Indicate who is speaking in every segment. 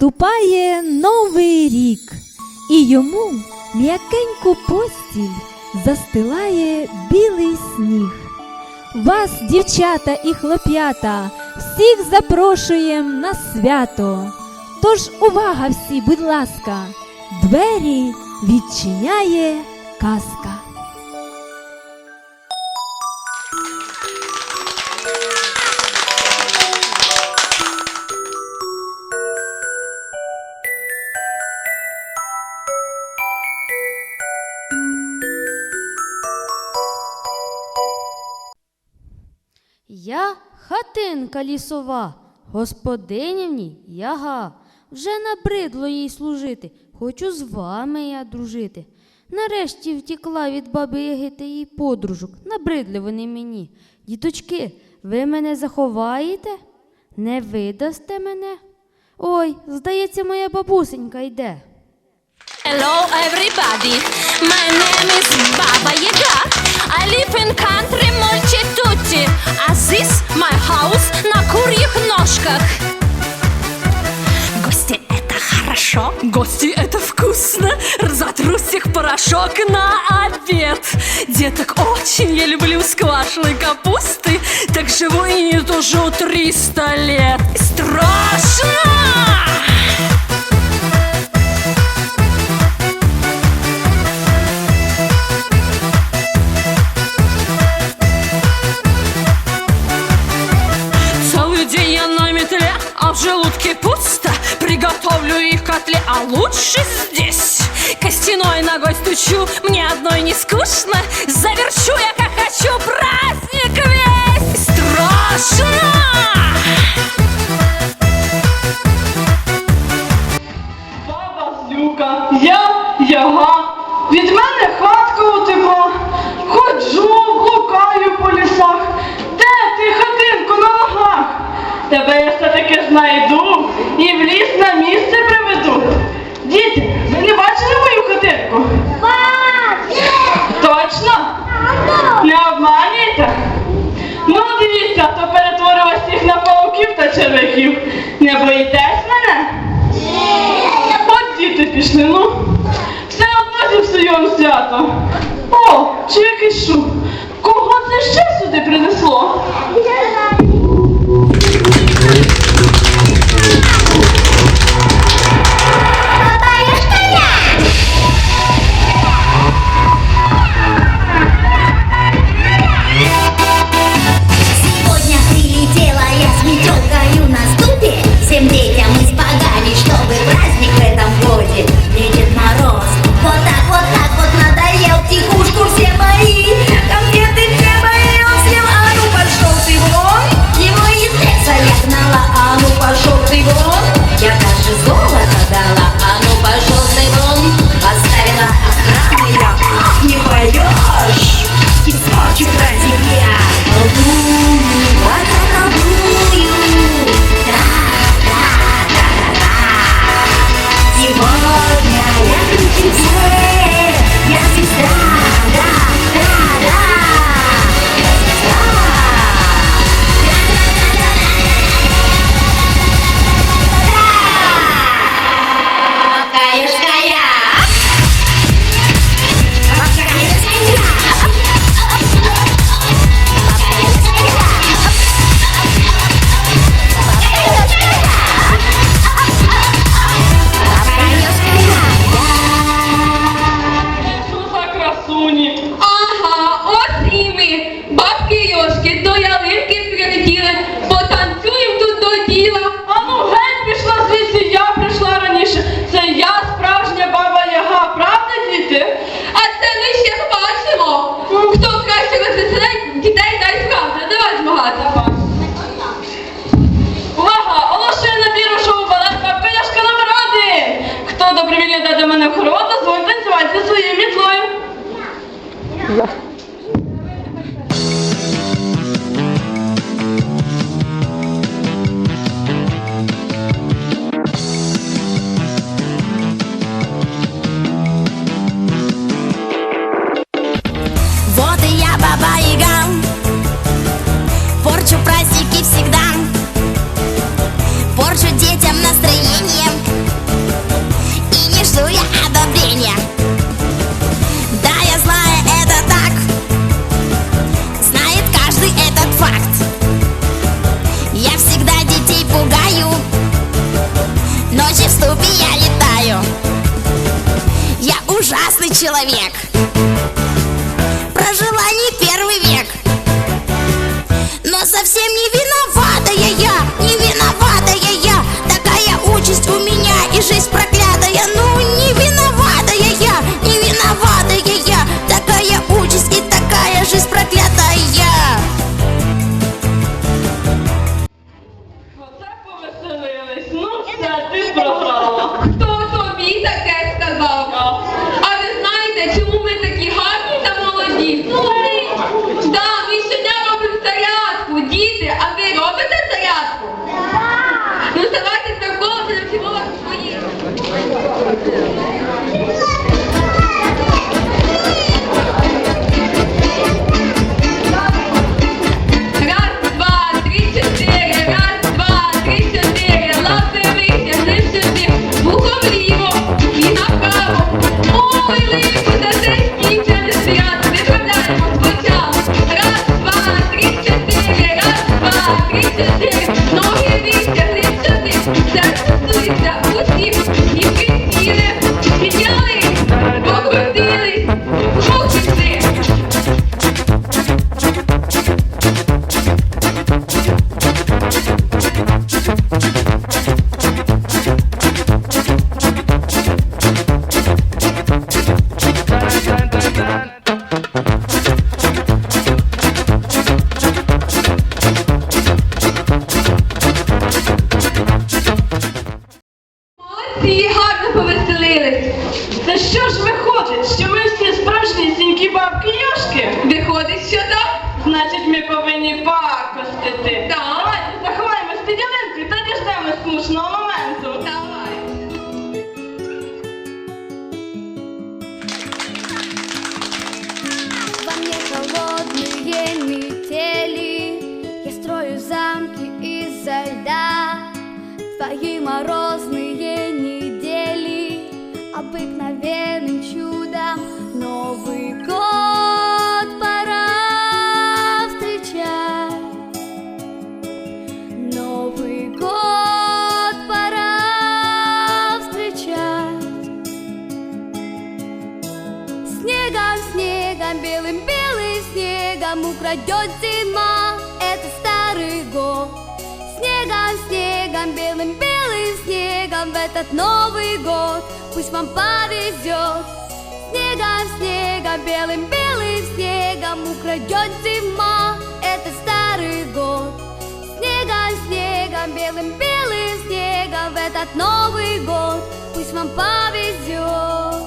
Speaker 1: Наступає новий рік, і йому м'якеньку постіль застилає білий сніг. Вас, дівчата і хлоп'ята, всіх запрошуєм на свято. Тож увага всі, будь ласка, двері відчиняє казка.
Speaker 2: Хатинка лісова, господиня в ній яга. Вже набридло їй служити, хочу з вами я дружити. Нарешті втікла від баби Яги та її подружок. Набридли вони мені. Діточки, ви мене заховаєте? Не видасте мене? Ой, здається, моя бабусенька йде.
Speaker 3: Hello everybody, my name is Baba Yaga. I live in country house на курьих ножках. Гости это хорошо, гости это вкусно. Затру всех порошок на обед. Деток очень я люблю с квашеной капусты. Так живу и не тужу 300 лет. Страшно! Лучше здесь Костяной ногой стучу, мне одной не скучно Завершу я как хочу праздник весь Страшно!
Speaker 4: Баба злюка, я яга, від мене хатка утекла, ходжу, блукаю по лісах, де ти хатинку на ногах? Тебе я все-таки знайду і в ліс на місце приведу. Діти, ви не бачили мою хатинку? Точно? Не обманюєте? Ну, дивіться, то перетворила всіх на пауків та червяків. Не боїтесь мене? От діти пішли, ну. Все одно зіпсую вам свято. О, чи якийсь шум. Кого це ще сюди принесло?
Speaker 5: Мои
Speaker 6: морозные недели Обыкновенным чудом. Новый год пора встречать. Новый год пора встречать. Снегом, снегом, белым, белым снегом Украдет этот Новый год пусть вам повезет Снегом, снегом, белым, белым снегом Украдет зима этот старый год Снегом, снегом, белым, белым снегом В этот Новый год пусть вам повезет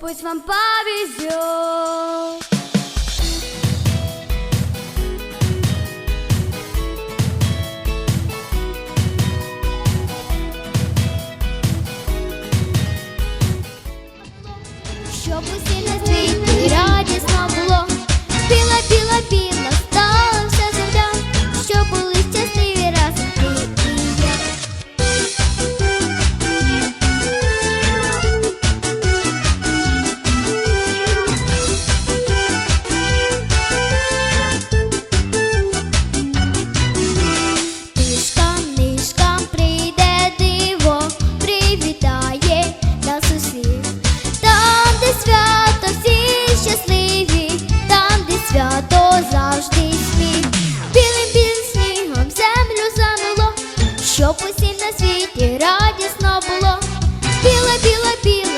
Speaker 6: Пусть вам повезет
Speaker 5: Щоб усім на світі радісно було. Біла, біла, біла,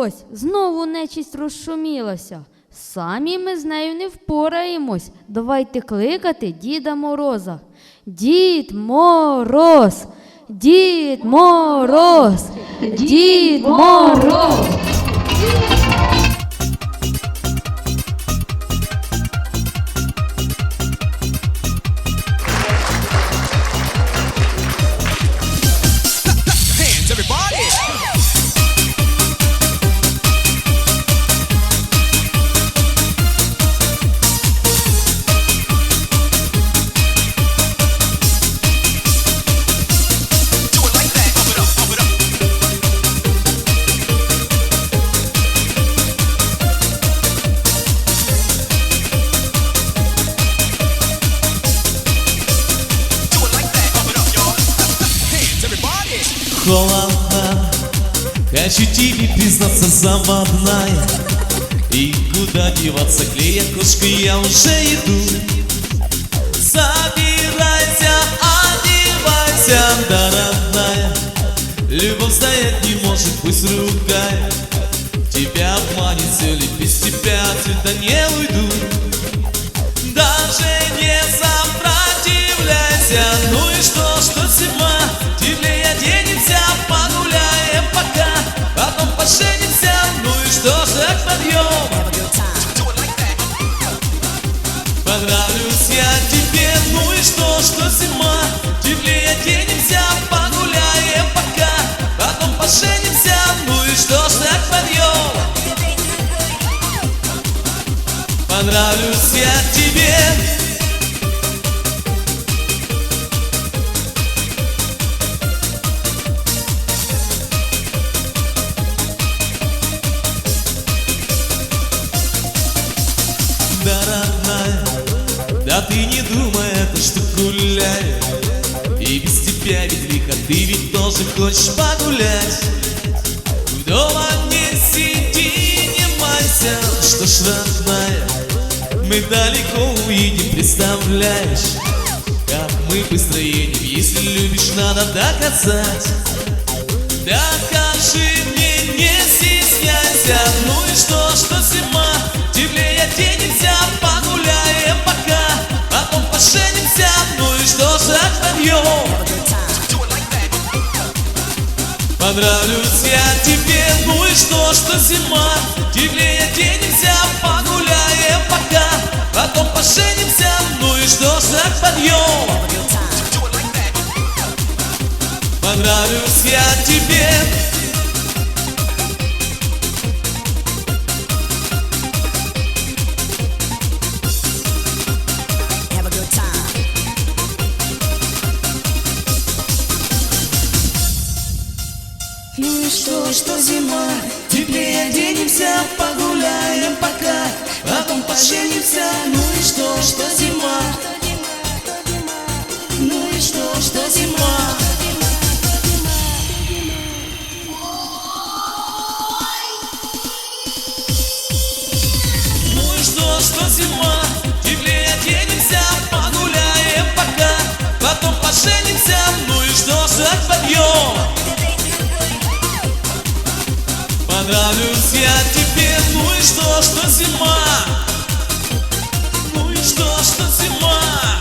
Speaker 7: ось, знову нечість розшумілася. Самі ми з нею не впораємось. Давайте кликати Діда Мороза. Дід Мороз! Дід Мороз! Дід Мороз!
Speaker 8: Hands,
Speaker 9: холодна. Хочу тебе признаться, заводная. И куда деваться, клея кошка, я уже иду. Собирайся, одевайся, дорогая Любовь стоять не может, пусть ругает Тебя обманет все ли, без тебя отсюда не уйду. Даже не сопротивляйся. Ну и что, Потом поженимся Ну и что, шаг подъем. Понравлюсь я тебе Ну и что, что зима. Теплее оденемся, погуляем пока. Потом поженимся Ну и что, шаг подъем. Понравлюсь я тебе ты не думай, это что гуляй И без тебя ведь лихо, ты ведь тоже хочешь погулять. Дома не сиди, не майся, что ж, родная Мы далеко уедем, представляешь? Как мы быстро едем, если любишь, надо доказать. Докажи мне, не стесняйся. Ну и что, что поженимся Ну и что, набьем Понравлюсь я тебе, ну и что, что зима? Теплее оденемся, погуляем пока Потом поженимся, ну и что, шаг подъем Понравлюсь я тебе Что, что зима. Теплее оденемся, погуляем пока Потом поженимся. Ну и что, что зима? Ну и что, что зима Понравлюсь я тебе, ну и что, что зима? Ну и что, что зима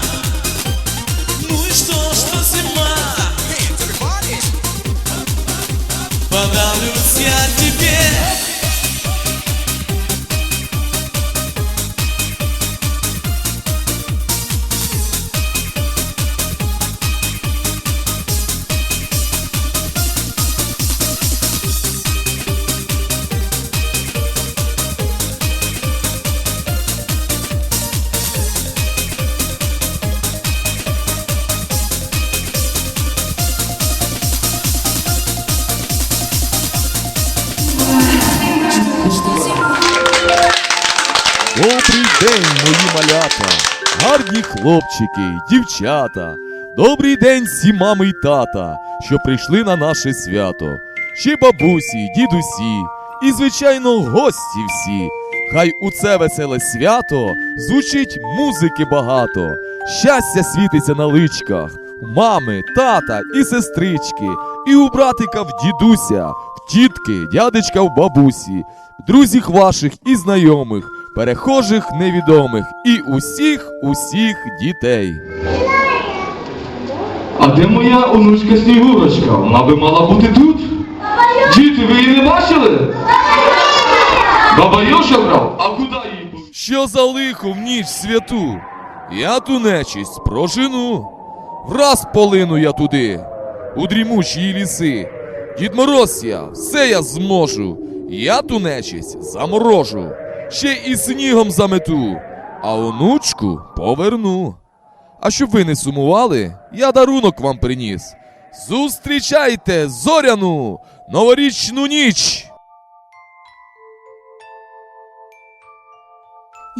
Speaker 10: Добрий день, мої малята, гарні хлопчики, дівчата. Добрий день всі мами й тата, що прийшли на наше свято. Ще бабусі, дідусі, і, звичайно, гості всі. Хай у це веселе свято звучить музики багато. Щастя світиться на личках, у мами, тата і сестрички, і у братика в дідуся, в тітки, дядечка в бабусі, друзів ваших і знайомих, перехожих невідомих і усіх, усіх дітей.
Speaker 11: А де моя онучка Снігурочка? Вона би мала бути тут. Діти, ви її не бачили? Баба Йоша брав? А куди її?
Speaker 10: Що за лихо в ніч святу? Я ту нечисть прожену. Враз полину я туди, у дрімучі ліси. Дід Мороз я, все я зможу. Я ту нечисть заморожу, ще і снігом замету, а онучку поверну. А щоб ви не сумували, я дарунок вам приніс. Зустрічайте зоряну новорічну ніч!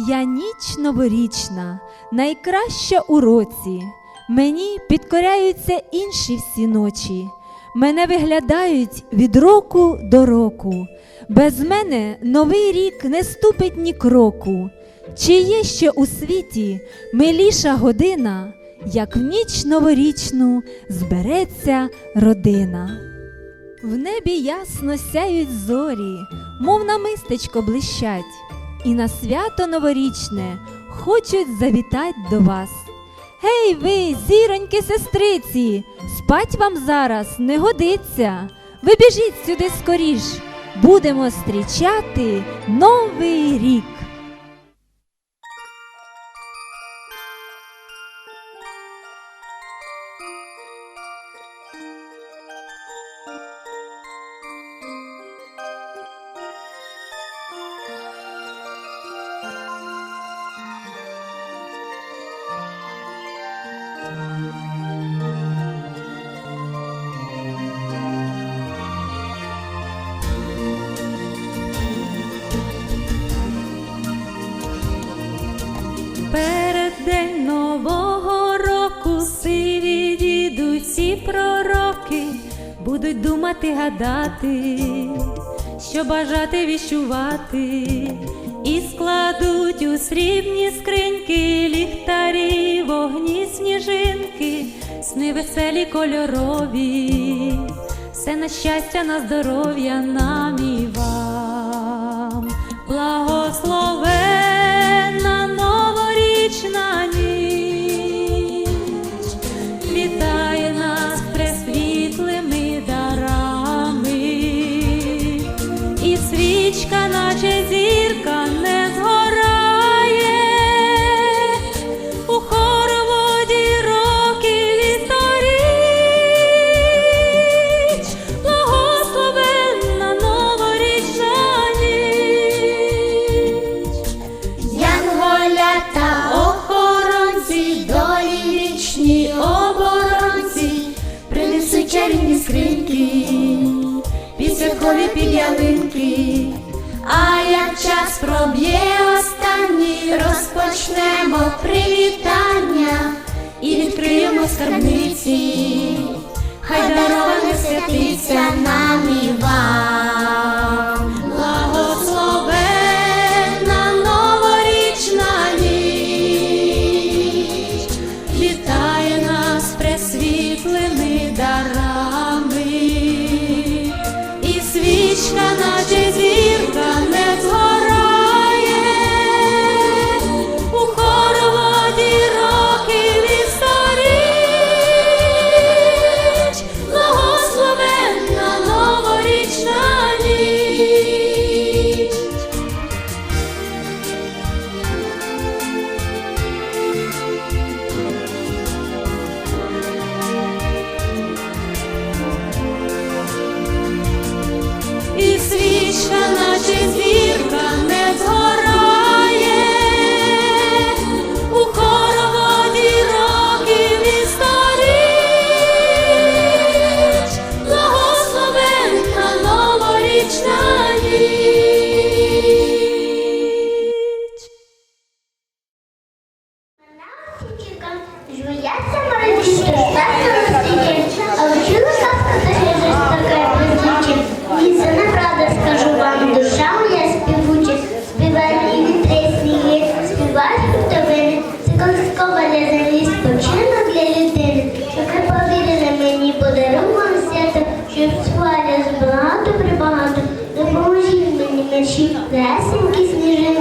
Speaker 1: Я ніч новорічна, найкраща у році. Мені підкоряються інші всі ночі. Мене виглядають від року до року. Без мене новий рік не ступить ні кроку. Чи є ще у світі миліша година, як в ніч новорічну збереться родина? В небі ясно сяють зорі, мов намистечко блищать, і на свято новорічне хочуть завітать до вас. Гей ви, зіроньки сестриці, спать вам зараз не годиться. Ви біжіть сюди скоріш, будемо зустрічати новий рік.
Speaker 12: казки будуть думати, гадати, що бажати віщувати, і складуть у срібні скриньки, ліхтарі, вогні, сніжинки, сни веселі кольорові, все на щастя, на здоров'я нам і вам
Speaker 13: благослове. зорі під а як час проб'є останні, розпочнемо привітання і відкриємо скарбниці, хай дарована святиться нам і вам.
Speaker 5: я людина, яка повірила мені подарувала свято, щоб спаля з багато прибагато, допоможіть мені наші лесенькі сніжинки.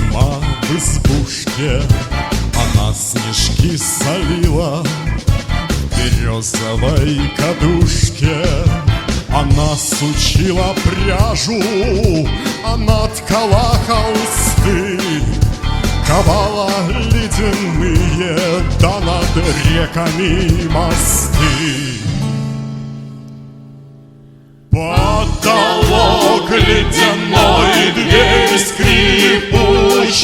Speaker 13: зима
Speaker 14: в избушке, Она
Speaker 13: снежки солила в березовой кадушке. Она сучила пряжу, а она ткала холсты, Ковала ледяные, да над реками мосты. Потолок ледяной дверь скрипучая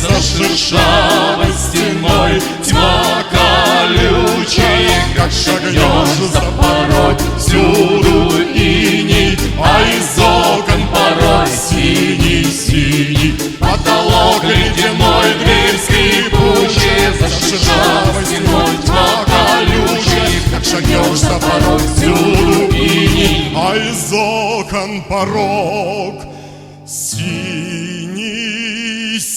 Speaker 13: За шершавой стеной. Тьма колючая, как шагнешь за порой Всюду иней, а из окон порой Синий-синий потолок ледяной. Дверь скрипучая, за шершавой стеной. Тьма колючая, как шагнешь за порой Всюду иней, а из окон порог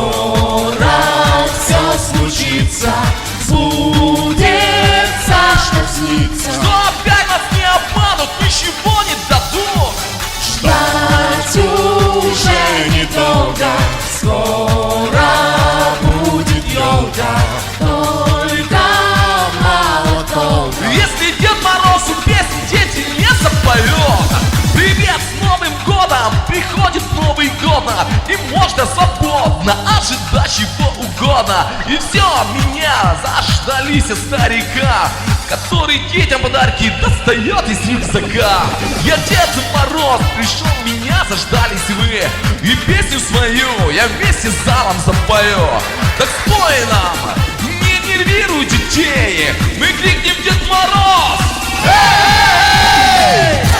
Speaker 14: скоро все случится, сбудется, что снится.
Speaker 10: Что опять нас не обманут, ничего свободно ожидать чего угодно. И все, меня заждались старика Который детям подарки достает из рюкзака. Я Дед Мороз, пришел, меня заждались вы. И песню свою я вместе с залом запою. Так спой нам, не нервируй детей. Мы крикнем Дед Мороз! Эй!